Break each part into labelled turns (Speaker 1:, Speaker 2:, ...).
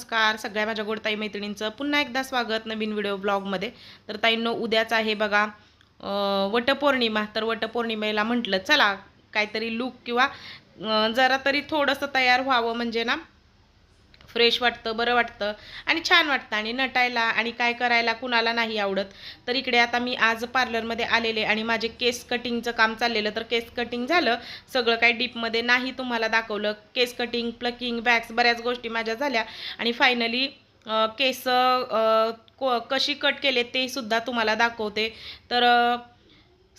Speaker 1: नमस्कार. सगळ्या माझ्या गोडताई मैत्रिणींचं पुन्हा एकदा स्वागत नवीन व्हिडिओ ब्लॉगमध्ये. तर ताईंनो उद्याच आहे बघा अं, वटपौर्णिमा. तर वटपौर्णिमेला म्हटलं चला काहीतरी लूक किंवा जरा तरी थोडंसं तयार व्हावं म्हणजे ना फ्रेश वाटतं बरं वाटतं आणि छान वाटतं. आणि नटायला आणि काय करायला कुणाला नाही आवडत. तर इकडे आता मी आज पार्लरमध्ये आलेले आणि माझे केस कटिंगचं काम चाललेलं. तर केस कटिंग झालं. सगळं काही डीपमध्ये नाही तुम्हाला दाखवलं. केस कटिंग प्लकिंग वॅक्स बऱ्याच गोष्टी माझ्या झाल्या. आणि फायनली केस को कशी कट केले ते सुद्धा तुम्हाला दाखवते. तर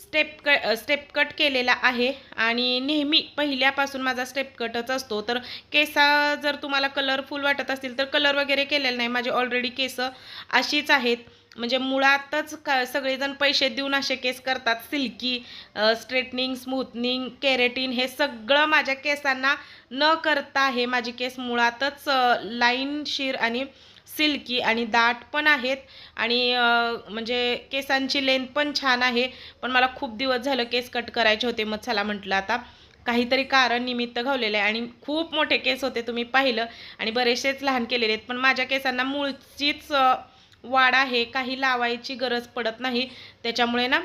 Speaker 1: स्टेप क स्टेप कट केलेला आहे. आणि नेहमी पहिल्यापासून माझा स्टेप कटच असतो. तर केसा जर तुम्हाला कलरफुल वाटत असतील तर कलर वगैरे केलेला नाही. माझे ऑलरेडी केस अशीच आहेत. म्हणजे मुळातच का सगळेजण पैसे देऊन असे केस करतात. सिल्की स्ट्रेटनिंग स्मूथनिंग केरेटिन हे सगळं माझ्या केसांना न करता हे माझे केस मुळातच लाईन शीर आणि सिल्की आणि दाट पण आहेत. आणि म्हणजे केसांची लेंथ पण छान आहे. पण मला खूप दिवस झालं केस कट करायचे होते. मग चला म्हटलं आता काहीतरी कारण निमित्त घावलेलं आहे. आणि खूप मोठे केस होते तुम्ही पाहिलं. आणि बरेचसेच लहान केलेले आहेत. पण माझ्या केसांना मूळचीच वाढ आहे. काही लावायची गरज पडत नाही. त्याच्यामुळे ना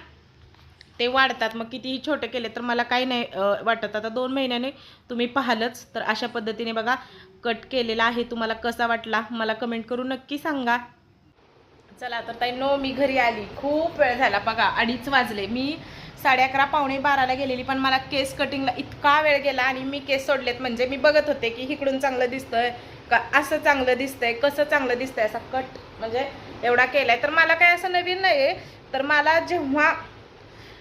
Speaker 1: ते वाढतात. मग कितीही छोटे केले तर मला काही नाही वाटत. आता दोन महिन्याने तुम्ही पाहालच तर अशा पद्धतीने बघा कट केलेला आहे. तुम्हाला कसा वाटला मला कमेंट करून नक्की सांगा. चला तर ताई नो मी घरी आली. खूप वेळ झाला. बघा अडीच वाजले. मी साडे अकरा पावणे बाराला गेलेली पण मला केस कटिंगला इतका वेळ गेला आणि मी केस सोडलेत. म्हणजे मी बघत होते की इकडून चांगलं दिसतंय का असं चांगलं दिसतंय कसं चांगलं दिसतंय असा कट म्हणजे एवढा केलाय. तर मला काय असं नवीन नाही आहे तर मला जेव्हा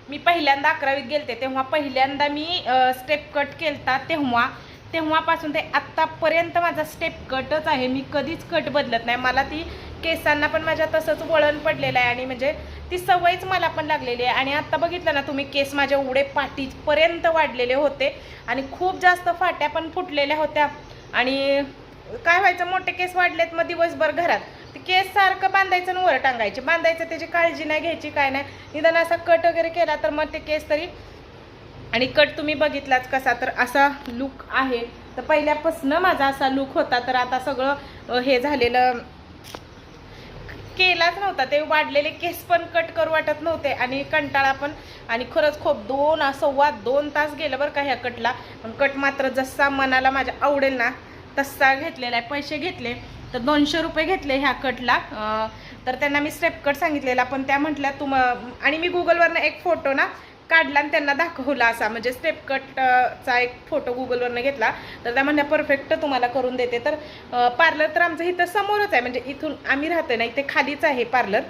Speaker 1: मी पहिल्यांदा अकरावीत गेलते तेव्हा पहिल्यांदा मी स्टेप कट केलता तेव्हा तेव्हापासून ते आत्तापर्यंत माझा स्टेप कटच आहे. मी कधीच कट बदलत नाही. मला ती केसांना पण माझ्या तसंच वळण पडलेलं आहे आणि म्हणजे ती सवयच मला पण लागलेली आहे. आणि आत्ता बघितलं ना तुम्ही केस माझ्या उडे पाठीपर्यंत वाढलेले होते आणि खूप जास्त फाट्या पण फुटलेल्या होत्या. आणि काय व्हायचं मोठे केस वाढलेत मग दिवसभर घरात. ते केस सारखं बांधायचं आणि वर टांगायचे. बांधायचं त्याची काळजी नाही घ्यायची काय नाही. निदान असा कट वगैरे केला तर मग ते केस तरी आणि कट तुम्ही बघितलाच कसा? तर असा लुक आहे. तर पहिल्यापासून माझा असा लुक होता. तर आता सगळं हे झालेलं केलाच नव्हता. ते वाढलेले केस पण कट करू वाटत नव्हते. आणि कंटाळा पण आणि खरंच खूप दोन सव्वा दोन तास गेलं बरं का ह्या कटला पण कट मात्र जसा मनाला माझ्या आवडेल ना तसा घेतलेला आहे. पैसे घेतले. तर दोनशे रुपये घेतले ह्या कटला तर त्यांना मी स्टेप कट सांगितलेला पण त्या म्हटल्या तुम आणि मी गुगलवरनं एक फोटो ना काढला आणि त्यांना दाखवला असा. म्हणजे स्टेप कटचा एक फोटो गुगलवरनं घेतला. तर त्या म्हणल्या परफेक्ट तुम्हाला करून देते. तर पार्लर तर आमचं इथं समोरच आहे. म्हणजे इथून आम्ही राहतो ना इथे खालीच आहे पार्लर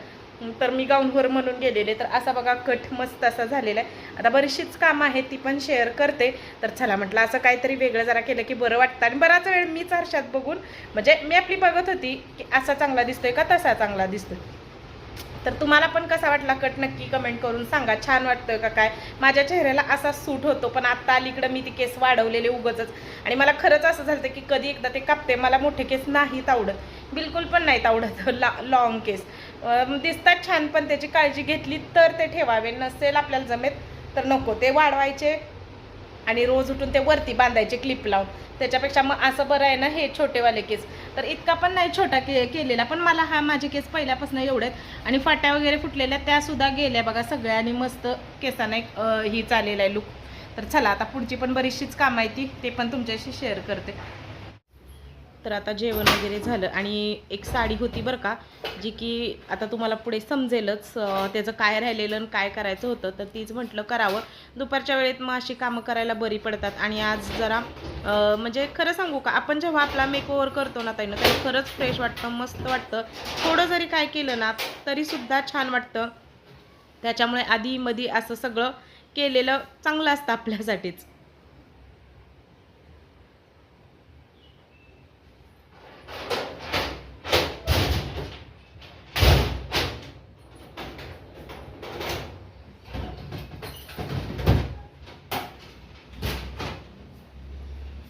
Speaker 1: तर मी गाऊनवर म्हणून गेलेले. तर असा बघा कट मस्त असा झालेला आहे. आता बरीचशीच कामं आहेत ती पण शेअर करते. तर चला म्हटलं असं काहीतरी वेगळं जरा केलं की बरं वाटतं. आणि बराच वेळ मीच आरशात बघून म्हणजे मी आपली बघत होती की असा चांगला दिसतोय का तसा चांगला दिसतोय. तर तुम्हाला पण कसा वाटला कट नक्की कमेंट करून सांगा. छान वाटतं का काय? माझ्या चेहऱ्याला असा सूट होतो पण आत्ता अलीकडं मी ती केस वाढवलेले उगतच आणि मला खरंच असं झालं की कधी एकदा ते कापते. मला मोठे केस नाहीत आवडत. बिलकुल पण नाहीत आवडत. ला लॉंग केस. दिसतात छान पण त्याची काळजी घेतली तर ते ठेवावे नसेल आपल्याला जमेत तर नको. ते वाढवायचे आणि रोज उठून ते वरती बांधायचे क्लिप लावून. त्याच्यापेक्षा मग असं बरं आहे ना हे छोटेवाले केस. तर इतका पण नाही छोटा के केलेला पण मला हा माझे केस पहिल्यापासून एवढे आहेत. आणि फाट्या वगैरे फुटलेल्या त्यासुद्धा गेल्या बघा सगळ्या आणि मस्त केसांना एक ही चालेला आहे लुक तर चला आता पुढची पण बरीचशीच कामं आहे ती ते पण तुमच्याशी शेअर करते. तर आता जेवण वगैरे झालं. आणि एक साडी होती बरं का जी की आता तुम्हाला पुढे समजेलच त्याचं काय राहिलेलं आणि काय करायचं होतं तर तीच म्हटलं करावं. दुपारच्या वेळेत मग अशी कामं करायला बरी पडतात. आणि आज जरा म्हणजे खरं सांगू का आपण जेव्हा आपला मेकओव्हर करतो ना ताईनं तर खरंच फ्रेश वाटतं मस्त वाटतं. थोडं जरी काय केलं ना तरीसुद्धा छान वाटतं. त्याच्यामुळे आधी मधी असं सगळं केलेलं चांगलं असतं आपल्यासाठीच.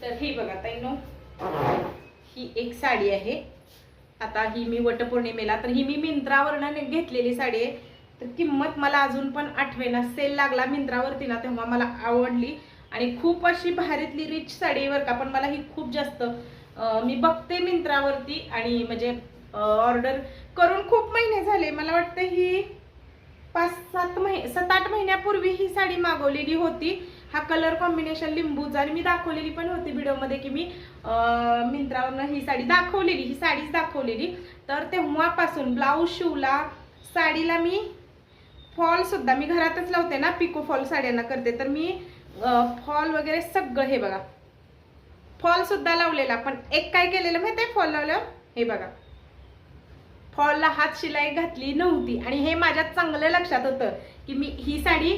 Speaker 1: तर ही बघा ताईनो. ही एक साडी आहे. आता ही मी वटपौर्णिमेला तर ही मी मिंत्रावरनं घेतलेली साडी आहे. तर किंमत मला अजून पण आठवेना. सेल लागला मिंत्रावरती ना तेव्हा मला आवडली. आणि खूप अशी भारीतली रिच साडी आहे बरं का पण मला ही खूप जास्त मी बघते मिंत्रावरती. आणि म्हणजे ऑर्डर करून खूप महिने झाले. मला वाटतं ही पाच सात महिने सात आठ महिन्यापूर्वी ही साडी मागवलेली होती. हा कलर कॉम्बिनेशन लिंबूचा आणि मी दाखवलेली पण होती व्हिडिओमध्ये की मी मिंत्रावरनं ही साडी दाखवलेली ही साडीच दाखवलेली. तर तेव्हापासून ब्लाऊज शिवला साडीला मी फॉल सुद्धा मी घरातच लावते ना पिको फॉल साड्यांना करते. तर मी फॉल वगैरे सगळं हे बघा. फॉल सुद्धा लावलेला पण एक काय केलेलं माहिती आहे फॉल लावलं हे बघा. फॉलला हात शिलाई घातली नव्हती. आणि हे माझ्यात चांगलं लक्षात होतं. की मी ही साडी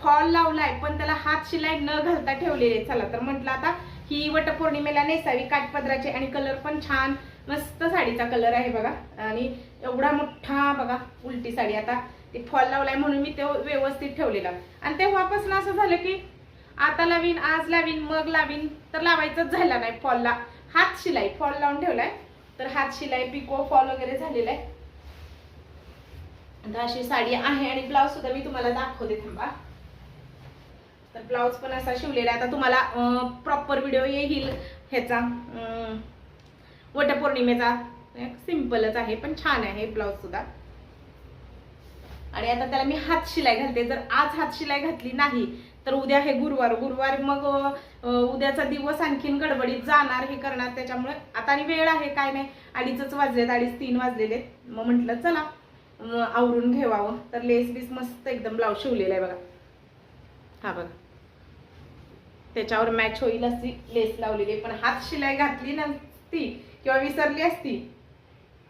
Speaker 1: फॉल लावलाय पण त्याला हात शिलाई न घालता ठेवलेली आहे. चला तर म्हटलं आता ही वटपौर्णिमेला नेसावी काठपदराची आणि कलर पण छान मस्त साडीचा कलर आहे बघा. आणि एवढा मोठा बघा उलटी साडी. आता ते फॉल लावलाय म्हणून मी तो व्यवस्थित ठेवलेला. आणि तेव्हापासून असं झालं की आता लावीन आज लावीन मग लावीन तर लावायचंच झाला नाही फॉलला हात शिलाई फॉल लावून ठेवलाय. तर हात शिलाई पिको फॉल वगैरे झालेला आहे. आता अशी साडी आहे आणि ब्लाऊज सुद्धा मी तुम्हाला दाखवते थांबा. तर ब्लाऊज पण असा शिवलेला आहे. आता तुम्हाला प्रॉपर व्हिडिओ येईल ह्याचा वटपौर्णिमेचा. सिम्पलच आहे पण छान आहे ब्लाऊज सुद्धा. आणि आता त्याला मी हात शिलाई घालते. जर आज हात शिलाई घातली नाही तर उद्या हे गुरुवार गुरुवार मग उद्याचा दिवस आणखीन गडबडीत जाणार हे करणार. त्याच्यामुळे आता आणि वेळ आहे काय नाही. अडीचच वाजलेत अडीच तीन वाजलेले मग म्हटलं चला. आवरून घेवावं तर लेस बीस मस्त एकदम ब्लाऊज शिवलेला आहे बघा. हा बघा. त्याच्यावर मॅच होईल अशी लेस लावलेली आहे. पण हात शिलाई घातली नसती किंवा विसरली असती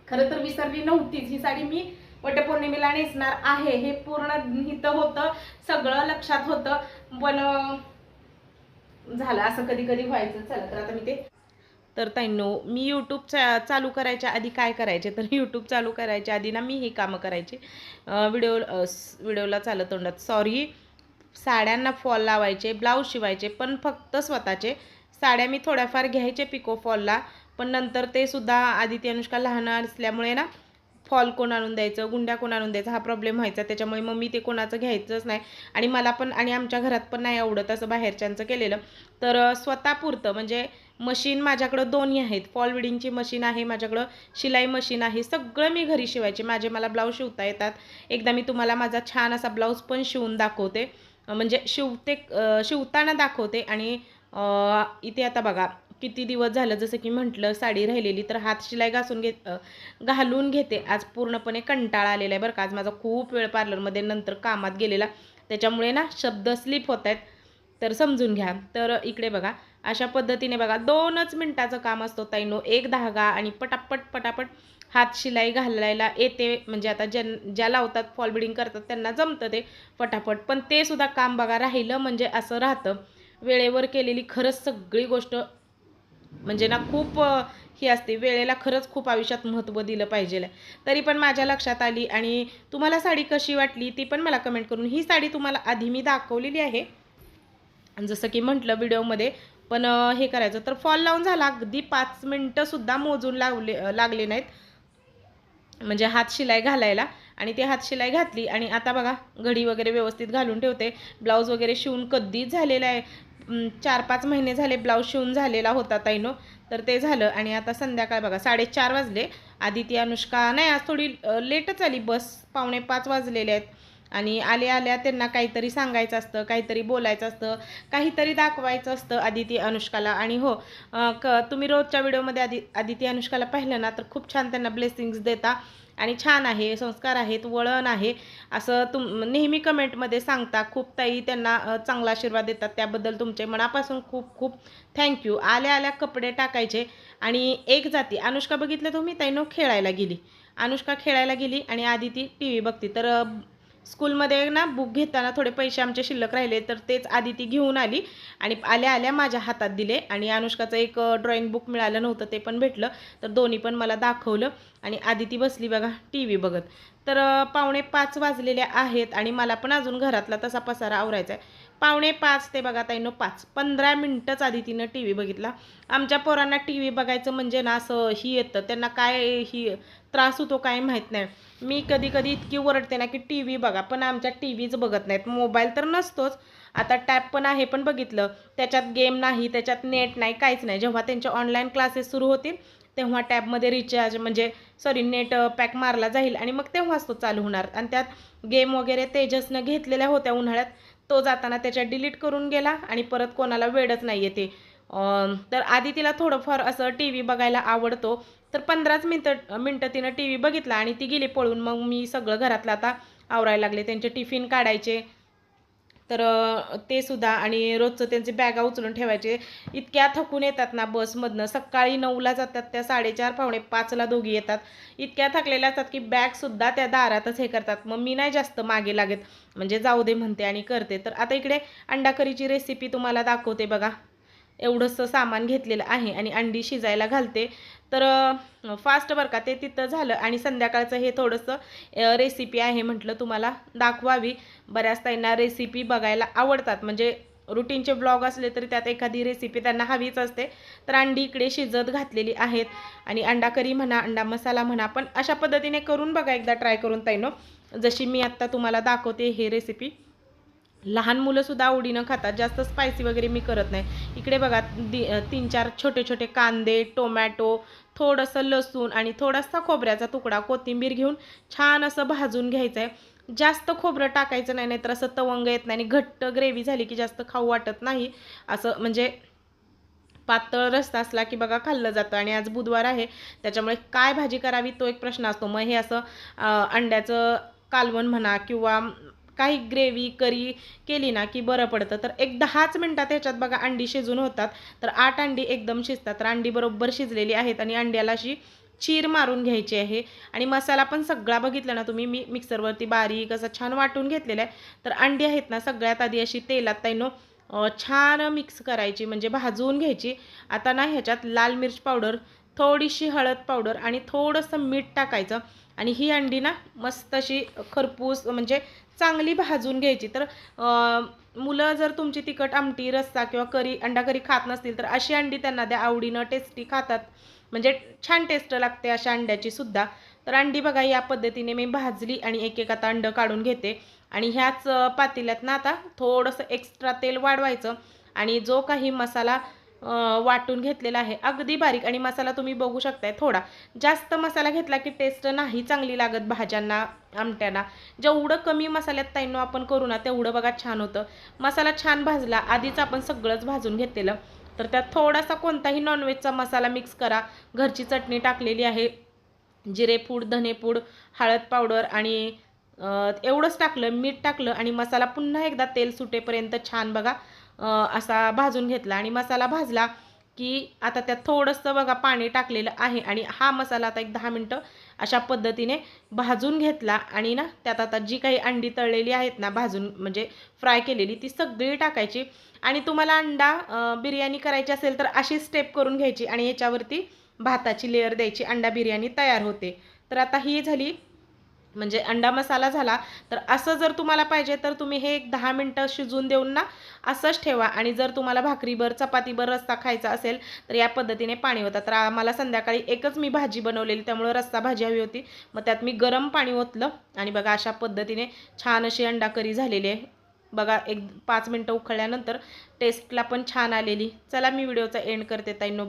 Speaker 1: खरं तर विसरली नव्हतीच. ही साडी मी वटपौर्णिमेला नेसणार आहे. हे पूर्ण हित होतं. सगळं लक्षात होतं. पण झालं. असं कधी कधी व्हायचं. चला तर आता मी ते तर ताईंनो मी यूट्यूब चा चालू करायच्या आधी काय करायचे? तर यूट्यूब चालू करायच्या आधी ना मी ही कामं करायचे. व्हिडिओ व्हिडिओला चालत तोंडात. सॉरी साड्यांना फॉल लावायचे ब्लाऊज शिवायचे पण फक्त स्वतःचे. साड्या मी थोड्याफार घ्यायचे पिको फॉलला पण नंतर ते सुद्धा आदिती अनुष्का लहान असल्यामुळे ना फॉल कोण आणून द्यायचं गुंड्या कोण आणून द्यायचा हा प्रॉब्लेम व्हायचा. त्याच्यामुळे मग मी ते कोणाचं घ्यायचंच नाही. आणि मला पण आणि आमच्या घरात पण नाही आवडत असं बाहेरच्यांचं केलेलं. तर स्वतःपुरतं म्हणजे मशीन माझ्याकडं दोन्ही आहेत. फॉल विडिंगची मशीन आहे माझ्याकडं शिलाई मशीन आहे. सगळं मी घरी शिवायचे. माझे मला ब्लाऊज शिवता येतात. एकदा मी तुम्हाला माझा छान असा ब्लाऊज पण शिवून दाखवते. म्हणजे शिवते शिवताना दाखवते आणि इथे आता बघा किती दिवस झालं जसं की म्हटलं साडी राहिलेली तर हात शिलाई घासून घेत घालून घेते. आज पूर्णपणे कंटाळा आलेला आहे बरं का. आज माझा खूप वेळ पार्लरमध्ये नंतर कामात गेलेला. त्याच्यामुळे ना शब्द स्लिप होत आहेत. तर समजून घ्या. तर इकडे बघा. अशा पद्धतीने बघा दोनच मिनटाचं काम असतो ताईनो. एक धागा आणि पटापट पटापट हात शिलाई घालायला येते. म्हणजे आता ज्यां ज्या लावतात फॉल बिडिंग करतात त्यांना जमतं ते पटापट. पण ते सुद्धा काम बघा राहिलं म्हणजे असं राहतं. वेळेवर केलेली खरंच सगळी गोष्ट म्हणजे ना खूप ही असते. वेळेला खरंच खूप आयुष्यात महत्त्व दिलं पाहिजे तरी पण माझ्या लक्षात आली आणि तुम्हाला साडी कशी वाटली ती पण मला कमेंट करून. ही साडी तुम्हाला आधी मी दाखवलेली आहे. जसं की म्हटलं व्हिडिओमध्ये पण हे करायचं. तर फॉल लावून झाला. अगदी पाच मिनटंसुद्धा मोजून लावले लागले नाहीत. म्हणजे हात शिलाई घालायला. आणि ते हात शिलाई घातली आणि आता बघा घडी वगैरे व्यवस्थित घालून ठेवते. ब्लाऊज वगैरे शिवून कधीच झालेला आहे? चार पाच महिने झाले ब्लाऊज शिवून झालेला होता ताईनो. तर ते झालं आणि आता संध्याकाळ बघा साडेचार वाजले. आदिती अनुष्का नाही आज थोडी लेटच आली. बस पावणे पाच वाजलेले आहेत. आणि आल्या आल्या त्यांना काहीतरी सांगायचं असतं काहीतरी बोलायचं असतं काहीतरी दाखवायचं असतं आदिती अनुष्काला. आणि हो क तुम्ही रोजच्या व्हिडिओमध्ये आदि आदिती अनुष्काला पाहिलं ना तर खूप छान त्यांना ब्लेसिंग्स देता. आणि छान आहे संस्कार आहेत वळण आहे असं तुम नेहमी कमेंटमध्ये सांगता. खूप ताई त्यांना चांगला आशीर्वाद देतात. त्याबद्दल तुमचे मनापासून खूप खूप थँक्यू आल्या आल्या कपडे टाकायचे आणि एक जाती. अनुष्का बघितलं तुम्ही? ताईनो खेळायला गेली. अनुष्का खेळायला गेली आणि आधी ती टी व्ही बघते. तर स्कूलमध्ये ना बुक घेताना थोडे पैसे आमचे शिल्लक राहिले तर तेच आधी ती घेऊन आली आणि आल्या आल्या माझ्या हातात दिले आणि अनुष्काचं एक ड्रॉइंग बुक मिळालं नव्हतं ते पण भेटलं. तर दोन्ही पण मला दाखवलं आणि आधी ती बसली बघा टी व्ही बघत. तर पावणे पाच वाजलेले आहेत आणि मला पण अजून घरातला तसा पसारा आवरायचा आहे पावणे पाच ते बघा ताईनो पाच. पंधरा मिनटंच आधी तिनं टी व्ही बघितला. आमच्या पोरांना टी व्ही बघायचं म्हणजे ना असं ही येतं. त्यांना काय ही त्रास होतो काय माहीत नाही. मी कधी कधी इतकी ओरडते ना की टी व्ही बघा पण आमच्या टी व्हीच बघत नाहीत. मोबाईल तर नसतोच. आता टॅब पण आहे पण बघितलं. त्याच्यात गेम नाही त्याच्यात नेट नाही काहीच नाही. जेव्हा त्यांचे ऑनलाईन क्लासेस सुरू होतील तेव्हा टॅबमध्ये रिचार्ज म्हणजे सॉरी नेट पॅक मारला जाईल आणि मग तेव्हाच तो चालू होणार. आणि त्यात गेम वगैरे तेजसनं घेतलेल्या होत्या उन्हाळ्यात. तो जाताना त्याच्यात डिलीट करून गेला आणि परत कोणाला वेळच नाही येते. तर आधी तिला थोडंफार असं टी व्ही बघायला आवडतो. तर पंधराच मिनटं मिनटं तिनं टी व्ही बघितला आणि ती गेली पळून. मग मी सगळं घरातलं आता आवरायला लागले. त्यांचे टिफिन काढायचे. तर ते सुद्धा आणि रोजचं त्यांचे बॅगा उचलून ठेवायचे. इतक्या थकून येतात ना बसमधनं. सकाळी नऊला जातात त्या साडेचार पावणे पाचला दोघी येतात. इतक्या थकलेल्या असतात की बॅगसुद्धा त्या दारातच हे करतात. मग मी नाही जास्त मागे लागत. म्हणजे जाऊ दे म्हणते आणि करते. तर आता इकडे अंडा करीची रेसिपी तुम्हाला दाखवते बघा. एवढंसं सामान घेतलेलं आहे आणि अंडी शिजायला घालते. तर फास्ट बरं का ते तिथं झालं आणि संध्याकाळचं हे थोडंसं रेसिपी आहे म्हटलं तुम्हाला दाखवावी. बऱ्याच त्यांना रेसिपी बघायला आवडतात. म्हणजे रुटीनचे ब्लॉग असले तरी त्यात एखादी रेसिपी त्यांना हवीच असते. तर अंडी इकडे शिजत घातलेली आहेत. आणि अंडा करी म्हणा अंडा मसाला म्हणा पण अशा पद्धतीने करून बघा एकदा ट्राय करून ताईनो. जशी मी आत्ता तुम्हाला दाखवते हे रेसिपी लहान मुलंसुद्धा आवडीनं खातात जास्त स्पायसी वगैरे मी करत नाही. इकडे बघा दि तीन चार छोटे छोटे कांदे टोमॅटो थोडंसं लसूण आणि थोडासा खोबऱ्याचा तुकडा कोथिंबीर घेऊन छान असं भाजून घ्यायचं आहे जास्त खोबरं टाकायचं नाही नाहीतर असं तवंग येत नाही आणि घट्ट ग्रेव्ही झाली की जास्त खाऊ वाटत नाही. असं म्हणजे पातळ रस्ता असला की बघा खाल्लं जातं आणि आज बुधवार आहे त्याच्यामुळे काय भाजी करावी तो एक प्रश्न असतो. मग हे असं अंड्याचं कालवण म्हणा किंवा काही ग्रेव्ही करी केली ना की बरं पडतं. तर एक दहाच मिनटात ह्याच्यात बघा अंडी शिजून होतात. तर आठ अंडी एकदम शिजतात. तर अंडी बरोबर शिजलेली आहेत आणि अंड्याला अशी चीर मारून घ्यायची आहे. आणि मसाला पण सगळा बघितला ना तुम्ही मी मिक्सरवरती बारीक असं छान वाटून घेतलेला आहे. तर अंडी आहेत ना सगळ्यात आधी अशी तेलात ताईनो छान मिक्स करायची म्हणजे भाजून घ्यायची. आता ना ह्याच्यात लाल मिर्च पावडर थोडीशी हळद पावडर आणि थोडंसं मीठ टाकायचं. आणि ही अंडी ना मस्त अशी खरपूस म्हणजे चांगली भाजून घ्यायची. तर मुलं जर तुमची तिखट आमटी रस्सा किंवा करी अंडा करी खात नसतील तर अशी अंडी त्यांना द्या. आवडीनं टेस्टी खातात. म्हणजे छान टेस्ट लागते अशा अंड्याची सुद्धा. तर अंडी बघा या पद्धतीने मी भाजली आणि एक एक आता अंड काढून घेते. आणि ह्याच पातेल्यात ना आता थोडंसं एक्स्ट्रा तेल वाढवायचं. आणि जो काही मसाला वाटून घेतलेला आहे. अगदी बारीक आणि मसाला तुम्ही बघू शकताय थोडा. जास्त मसाला घेतला की टेस्ट नाही चांगली लागत भाज्यांना आमट्यांना. जेवढं कमी मसाल्यात ताईंनो आपण करू ना तेवढं बघा छान होतं. मसाला छान भाजला आधीच आपण सगळंच भाजून घेतलेलं. तर त्यात थोडासा कोणताही नॉनव्हेजचा मसाला मिक्स करा. घरची चटणी टाकलेली आहे. जिरेपूड धनेपूड हळद पावडर आणि एवढंच टाकलं मीठ टाकलं आणि मसाला पुन्हा एकदा तेल सुटेपर्यंत छान बघा. असा भाजून घेतला आणि मसाला भाजला की आता त्यात थोडंसं बघा पाणी टाकलेलं आहे आणि हा मसाला आता एक दहा मिनटं अशा पद्धतीने भाजून घेतला आणि ना त्यात आता जी काही अंडी तळलेली आहेत ना भाजून म्हणजे फ्राय केलेली ती सगळी टाकायची. आणि तुम्हाला अंडा बिर्याणी करायची असेल तर अशी स्टेप करून घ्यायची आणि याच्यावरती भाताची लेअर द्यायची. अंडा बिर्याणी तयार होते. तर आता ही झाली म्हणजे अंडा मसाला झाला तर असं जर तुम्हाला पाहिजे तर तुम्ही हे एक दहा मिनटं शिजवून देऊन ना असंच ठेवा. आणि जर तुम्हाला भाकरीभर चपातीभर रस्ता खायचा असेल तर या पद्धतीने पाणी होतं तर आम्हाला संध्याकाळी एकच मी भाजी बनवलेली त्यामुळं रस्सा भाजी हवी होती. मग त्यात मी गरम पाणी ओतलं. आणि बघा अशा पद्धतीने छान अशी अंडा करी झालेली आहे. बघा एक पाच मिनटं उकळल्यानंतर टेस्टला पण छान आलेली. चला मी व्हिडिओचा एंड करते ताईनो